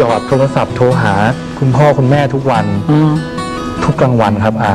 หยอดโทรศัพท์โทรหา คุณพ่อคุณแม่ทุกวันอืมทุกกลางวันครับอา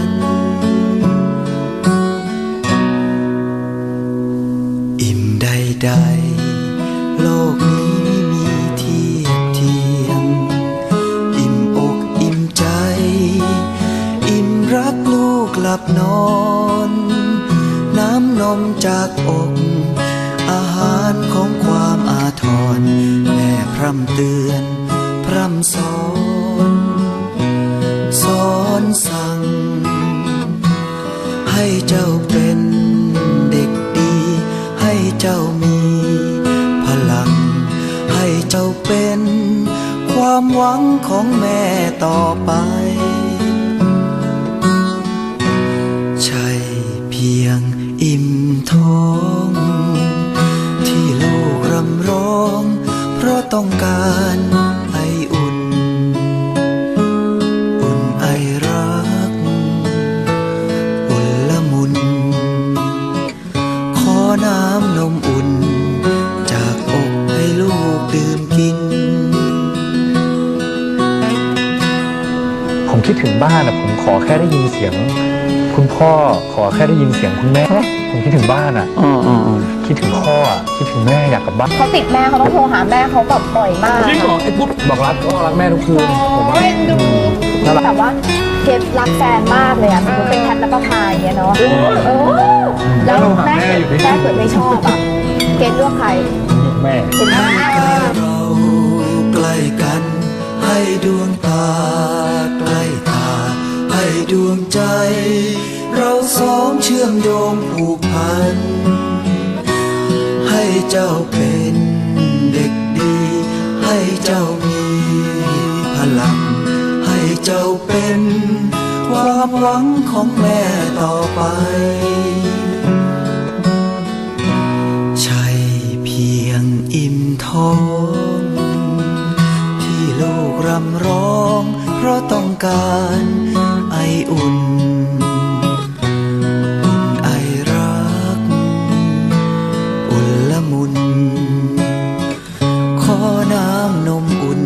น ใด โลกนี้ไม่มีเทียบเทียม อิ่มอกอิ่มใจ อิ่มรักลูกหลับนอน น้ำนมจากอก อาหารของความอาทร แม่พร่ำเตือน พร่ำสอน สอนสั่ง ความหวังของแม่ต่อไป ใช่เพียงอิ่มท้อง ที่ลูกรำร้อง เพราะต้องการไออุ่น อุ่นไอรัก อุ่นละมุน ขอน้ำนมอุ่น ผมคิดถึงบ้านอะผมขอแค่ได้ยินเสียง คุณพ่อขอแค่ได้ยินเสียงคุณแม่ผมคิดถึงบ้านอะอืมอืมอืมคิดถึงพ่ออะคิดถึงแม่อยากกลับบ้าน เขาติดแม่เขาต้องโทรหาแม่เขาแบบบ่อยมากจริงเหรอไอ้พุทธบอกรักพ่อรักแม่ทุกคืนผมว่า เอ็นดูแต่ว่าเกดรักแฟนมากเลยอะสมมติเป็นแพทย์นภพาอย่างเงี้ยเนาะเออแล้วแม่แม่เกิดไม่ชอบอะเกดเลือกใครแม่ เห็นไหม เราใกล้กันให้ดวงตาใกล้ตาให้ ดวงใจ เราสองเชื่อมโยงผูกพัน ให้เจ้าเป็นเด็กดี ให้เจ้ามีพลัง ให้เจ้าเป็นความหวังของแม่ต่อไปใช่เพียงอิ่มท้อง ที่ลูกรำร้อง เพราะต้องการ อุ่น อุ่นไอรัก อุ่นละมุน ขอน้ำนมอุ่น